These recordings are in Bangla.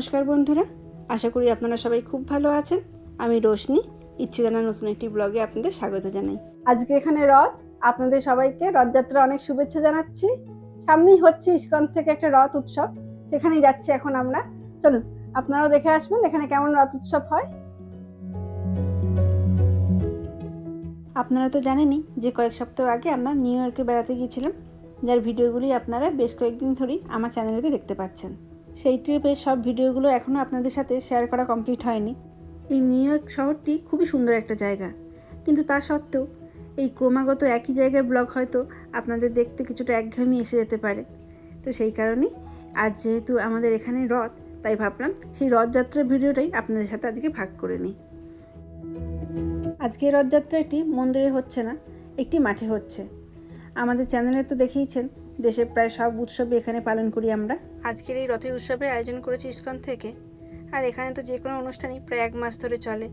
নমস্কার বন্ধুরা, আশা করি আপনারা সবাই খুব ভালো আছেন। আমি রোশনি ইচ্ছে জানা নতুন একটি ব্লগে আপনাদের স্বাগত জানাই। আজকে এখানে রথ, আপনাদের সবাইকে রথযাত্রা অনেক শুভেচ্ছা জানাচ্ছি। সামনেই হচ্ছে ইস্কন থেকে একটা রথ উৎসব, সেখানেই যাচ্ছি এখন আমরা। চলুন, আপনারাও দেখে আসবেন এখানে কেমন রথ উৎসব হয়। আপনারা তো জানেনই যে কয়েক সপ্তাহ আগে আমরা নিউ ইয়র্কে বেড়াতে গিয়েছিলাম, যার ভিডিওগুলি আপনারা বেশ কয়েকদিন ধরেই আমার চ্যানেলেতে দেখতে পাচ্ছেন। সেই ট্রিপের সব ভিডিওগুলো এখনও আপনাদের সাথে শেয়ার করা কমপ্লিট হয়নি। এই নিউ ইয়র্ক শহরটি খুবই সুন্দর একটা জায়গা। কিন্তু তা সত্ত্বেও এই ক্রমাগত একই জায়গার ব্লগ হয়তো আপনাদের দেখতে কিছুটা একঘেয়েমি এসে যেতে পারে। তো সেই কারণেই আজ যেহেতু আমাদের এখানে রথ, তাই ভাবলাম সেই রথযাত্রার ভিডিওটাই আপনাদের সাথে আজকে ভাগ করে নিই। আজকে রথযাত্রাটি মন্দিরে হচ্ছে না, একটি মাঠে হচ্ছে। আমাদের চ্যানেলে তো দেখেইছেন দেশের প্রায় সব উৎসবই এখানে পালন করি আমরা। আজকের এই রথের উৎসবের আয়োজন করেছি ইস্কন থেকে। আর এখানে তো যে কোনো অনুষ্ঠানই প্রায় এক মাস ধরে চলে।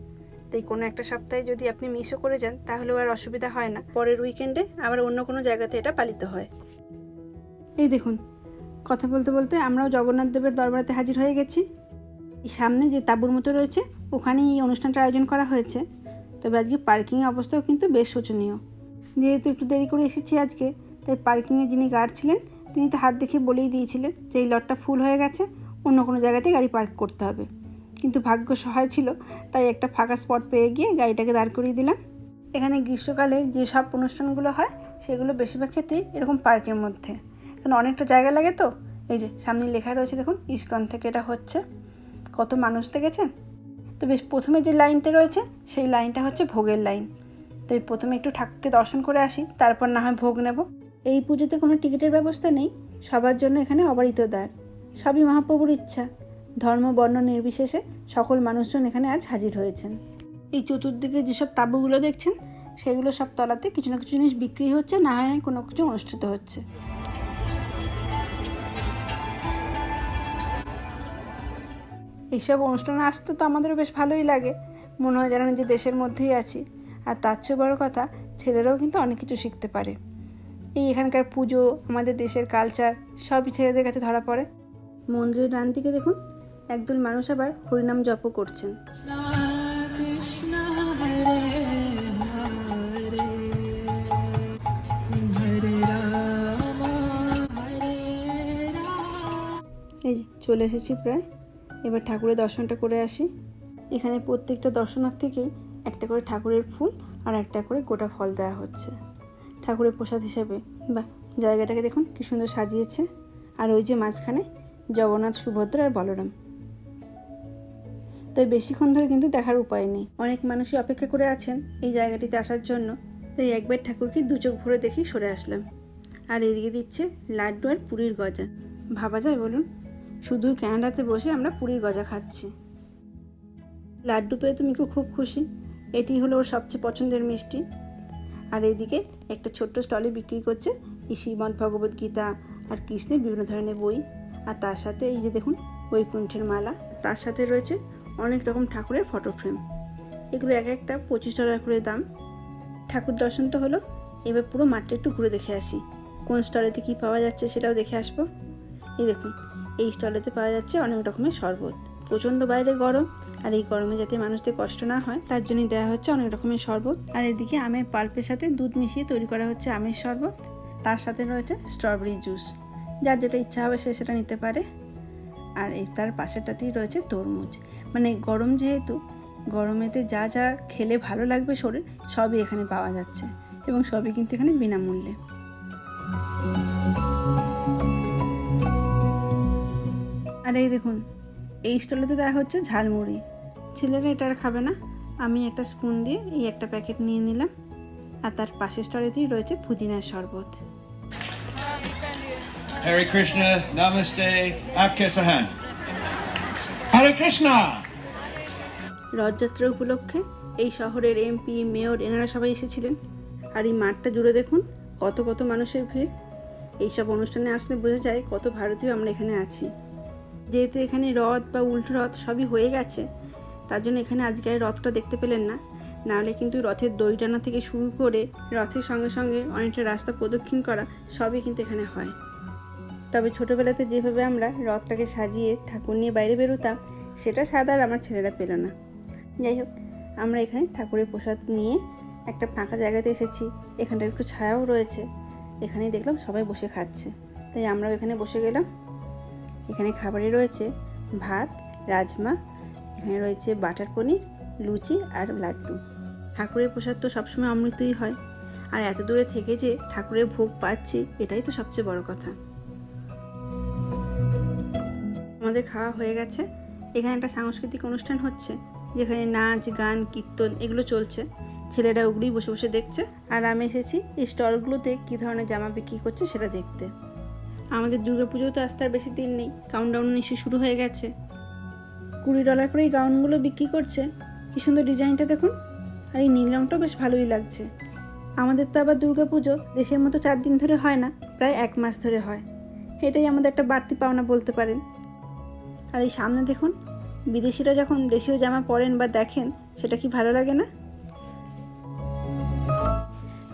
তাই কোনো একটা সপ্তাহে যদি আপনি মিসও করে যান তাহলেও আর অসুবিধা হয় না। পরের উইকেন্ডে আবার অন্য কোনো জায়গাতে এটা পালিত হয়। এই দেখুন কথা বলতে বলতে আমরাও জগন্নাথ দেবের দরবারেতে হাজির হয়ে গেছি। এই সামনে যে তাঁবুর মতো রয়েছে ওখানেই এই অনুষ্ঠানটা আয়োজন করা হয়েছে। তবে আজকে পার্কিংয়ের অবস্থাও কিন্তু বেশ শোচনীয়। যেহেতু একটু দেরি করে এসেছি আজকে তাই পার্কিংয়ে যিনি গার্ড ছিলেন, তিনি তো হাত দেখে বলেই দিয়েছিলেন যে এই লটটা ফুল হয়ে গেছে, অন্য কোনো জায়গাতে গাড়ি পার্ক করতে হবে। কিন্তু ভাগ্য সহায় ছিল, তাই একটা ফাঁকা স্পট পেয়ে গিয়ে গাড়িটাকে দাঁড় করিয়ে দিলাম। এখানে গ্রীষ্মকালে যে সব অনুষ্ঠানগুলো হয়, সেগুলো বেশিরভাগ ক্ষেত্রেই এরকম পার্কের মধ্যে। কারণ অনেকটা জায়গা লাগে তো, এই যে সামনে লেখা রয়েছে দেখুন, ইস্কন থেকে এটা হচ্ছে। কত মানুষ দেখেছেন তো বেশ প্রথমে যে লাইনটা রয়েছে, সেই লাইনটা হচ্ছে ভোগের লাইন। তো প্রথমে একটু ঠাকুরকে দর্শন করে আসি, তারপর না হয় ভোগ নেব। এই পুজোতে কোনো টিকিটের ব্যবস্থা নেই? সবার জন্য এখানে অবারিত দ্বার। সবই মহাপ্রভুর ইচ্ছা। ধর্ম, বর্ণ নির্বিশেষে সকল মানুষজন এখানে আজ হাজির হয়েছেন। এই চতুর্দিকে যেসব তাঁবুগুলো দেখছেন, সেগুলো সব তলাতে কিছু না কিছু জিনিস বিক্রি হচ্ছে, না হয় কোনো কিছু অনুষ্ঠিত হচ্ছে। এইসব অনুষ্ঠানে আসতে তো আমাদেরও বেশ ভালোই লাগে। মনে হয় যেন যে দেশের মধ্যেই আছি। আর তার চেয়ে বড় কথা, ছেলেরাও কিন্তু অনেক কিছু শিখতে পারে। এই এখানকার পুজো আমাদের দেশের কালচার সবই ছেলেদের কাছে ধরা পড়ে। মন্দিরের ডান দিকে দেখুন একদল মানুষ আবার হরিনাম জপ করছেন। এই যে চলে এসেছি প্রায়। এবার ঠাকুরের দর্শনটা করে আসি। এখানে প্রত্যেকটা দর্শনার্থীকেই একটা করে ঠাকুরের ফুল আর একটা করে গোটা ফল দেওয়া হচ্ছে। ঠাকুরের প্রসাদ হিসেবে। বা জায়গাটাকে দেখুন, কি সুন্দর সাজিয়েছে। আর ওই যে মাঝখানে জগন্নাথ, সুভদ্রা আর বলরাম। তো বেশিক্ষণ ধরে কিন্তু দেখার উপায় নেই। অনেক মানুষই অপেক্ষা করে আছেন এই জায়গাটিতে আসার জন্য। তাই একবার ঠাকুরকে দু চোখ ভরে দেখেই সরে আসলাম। আর এদিকে দিচ্ছে লাড্ডু আর পুরীর গজা। ভাবা যায় বলুন? শুধু ক্যানাডাতে বসে আমরা পুরীর গজা খাচ্ছি। লাড্ডু পেয়ে তো মিকু খুব খুশি? এটি হলো ওর সবচেয়ে পছন্দের মিষ্টি। আর এইদিকে একটা ছোট্ট স্টলে বিক্রি করছে এই শ্রীমদ্ ভগবদ গীতা আর কৃষ্ণের বিভিন্ন ধরনের বই। আর তার সাথে এই যে দেখুন, বৈকুণ্ঠের মালা, তার সাথে রয়েছে অনেক রকম ঠাকুরের ফটো ফ্রেম এগুলো এক একটা পঁচিশ ডলার করে দাম। ঠাকুর দর্শন তো হলো, এবার পুরো মাঠটা একটু ঘুরে দেখে আসি। কোন স্টলেতে কী পাওয়া যাচ্ছে সেটাও দেখে আসব। এই দেখুন, এই স্টলেতে পাওয়া যাচ্ছে অনেক রকমের শরবত। প্রচণ্ড বাইরে গরম, আর এই গরমে যাতে মানুষদের কষ্ট না হয়, তার জন্যই দেওয়া হচ্ছে অনেক রকমের শরবত। আর এদিকে আমের পাল্পের সাথে দুধ মিশিয়ে তৈরি করা হচ্ছে আমের শরবত। তার সাথে রয়েছে স্ট্রবেরি জুস যার যেটা ইচ্ছা হবে সে সেটা নিতে পারে। আর তার পাশেরটাতেই রয়েছে তরমুজ। মানে গরম যেহেতু, গরমেতে যা যা খেলে ভালো লাগবে শরীর, সবই এখানে পাওয়া যাচ্ছে। এবং সবই কিন্তু এখানে বিনামূল্যে। আর এই দেখুন এই স্টলেতে দেওয়া হচ্ছে ঝালমুড়ি। ছেলেরা এটা আর খাবে না। আমি একটা স্পুন দিয়ে এই একটা প্যাকেট নিয়ে নিলাম। আর তার পাশের স্টলেতেই রয়েছে পুদিনার শরবত। Namaste, Aapke Sahan. Hare Krishna! Rathyatra উপলক্ষে এই শহরের এমপি মেয়র এনারা সবাই এসেছিলেন। আর এই মাঠটা জুড়ে দেখুন কত কত মানুষের ভিড়। এইসব অনুষ্ঠানে আসলে বোঝা যায় কত ভারতীয় আমরা এখানে আছি। যেহেতু এখানে রথ বা উল্টো রথ সবই হয়ে গেছে, তার জন্য এখানে আজকে আর রথটা দেখতে পেলেন না। নাহলে কিন্তু রথের দড়ি টানা থেকে শুরু করে রথের সঙ্গে সঙ্গে অনেকটা রাস্তা প্রদক্ষিণ করা সবই কিন্তু এখানে হয়। তবে ছোটোবেলাতে যেভাবে আমরা রথটাকে সাজিয়ে ঠাকুর নিয়ে বাইরে বেরোতাম, সেটা সাদা আর আমার ছেলেরা পেল না। যাই হোক, আমরা এখানে ঠাকুরের প্রসাদ নিয়ে একটা ফাঁকা জায়গাতে এসেছি এখানটা একটু ছায়াও রয়েছে। এখানেই দেখলাম সবাই বসে খাচ্ছে। তাই আমরাও এখানে বসে গেলাম। এখানে খাবারে রয়েছে ভাত, রাজমা, এখানে রয়েছে বাটার পনির, লুচি আর লাড্ডু। ঠাকুরের প্রসাদ তো সবসময় অমৃতই হয়। আর এত দূরে থেকে যে ঠাকুরের ভোগ পাচ্ছি, এটাই তো সবচেয়ে বড় কথা। আমাদের খাওয়া হয়ে গেছে। এখানে একটা সাংস্কৃতিক অনুষ্ঠান হচ্ছে, যেখানে নাচ, গান, কীর্তন এগুলো চলছে। ছেলেরা ওগুলোই বসে বসে দেখছে। আর আমি এসেছি এই স্টলগুলোতে কী ধরনের জামা বিক্রি করছে সেটা দেখতে। আমাদের দুর্গাপুজো তো আসতে আর বেশি দিন নেই। কাউন্টডাউন নিশ্চয়ই শুরু হয়ে গেছে। কুড়ি ডলার করে এই গাউনগুলো বিক্রি করছে। কি সুন্দর ডিজাইনটা দেখুন। আর এই নীল রঙটাও বেশ ভালোই লাগছে। আমাদের তো আবার দুর্গা পুজো দেশের মতো চার দিন ধরে হয় না, প্রায় এক মাস ধরে হয়। এটাই আমাদের একটা বাড়তি পাওনা বলতে পারেন। আর এই সামনে দেখুন, বিদেশিরা যখন দেশীয় জামা পরেন বা দেখেন, সেটা কি ভালো লাগে না?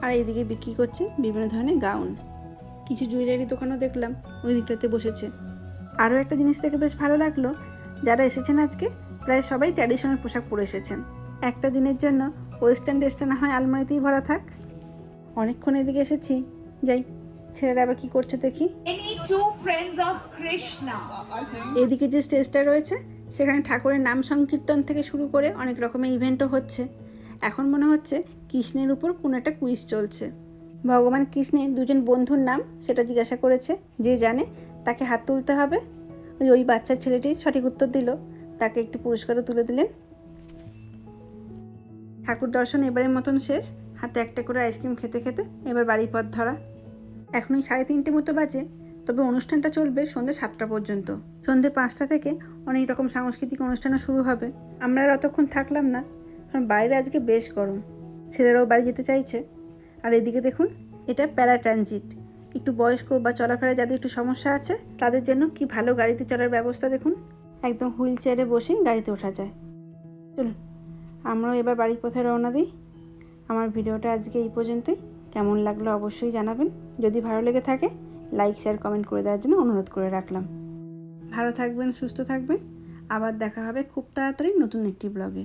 আর এইদিকে বিক্রি করছে বিভিন্ন ধরনের গাউন কিছু জুয়েলারি দোকানও দেখলাম ওই দিকটাতে বসেছে। আরও একটা জিনিস থেকে বেশ ভালো লাগল যারা এসেছেন আজকে প্রায় সবাই ট্র্যাডিশনাল পোশাক পরে এসেছেন। একটা দিনের জন্য ওয়েস্টার্ন ড্রেসটা না হয় আলমারিতেই ভরা থাক। অনেকক্ষণ এদিকে এসেছি যাই ছেলেরা আবার কী করছে দেখি. এদিকে যে স্টেজটা রয়েছে সেখানে ঠাকুরের নাম সংকীর্তন থেকে শুরু করে অনেক রকমের ইভেন্টও হচ্ছে। এখন মনে হচ্ছে কৃষ্ণের উপর কোনো একটা কুইজ চলছে। ভগবান কৃষ্ণের দুজন বন্ধুর নাম সেটা জিজ্ঞাসা করেছে, যে জানে তাকে হাত তুলতে হবে। ওই ওই বাচ্চার ছেলেটি সঠিক উত্তর দিল। তাকে একটি পুরস্কারও তুলে দিলেন। ঠাকুর দর্শন এবারের মতন শেষ। হাতে একটা করে আইসক্রিম খেতে খেতে এবার বাড়ি পথ ধরা। এখন ওই সাড়ে তিনটে মতো বাজে, তবে অনুষ্ঠানটা চলবে সন্ধ্যে সাতটা পর্যন্ত। সন্ধ্যে পাঁচটা থেকে অনেক রকম সাংস্কৃতিক অনুষ্ঠানও শুরু হবে। আমরা আর অতক্ষণ থাকলাম না, কারণ বাইরে আজকে বেশ গরম। ছেলেরাও বাড়ি যেতে চাইছে। আর এদিকে দেখুন, এটা প্যারা ট্রানজিট একটু বয়স্ক বা চলাফেরা যাদের একটু সমস্যা আছে, তাদের জন্য কি ভালো গাড়িতে চলার ব্যবস্থা দেখুন। একদম হুইল চেয়ারে বসেই গাড়িতে ওঠা যায়। চলুন, আমরাও এবার বাড়ির পথে রওনা দিই। আমার ভিডিওটা আজকে এই পর্যন্তই। কেমন লাগল অবশ্যই জানাবেন। যদি ভালো লেগে থাকে, লাইক, শেয়ার, কমেন্ট করে দেওয়ার জন্য অনুরোধ করে রাখলাম। ভালো থাকবেন, সুস্থ থাকবেন। আবার দেখা হবে খুব তাড়াতাড়ি নতুন একটি ব্লগে।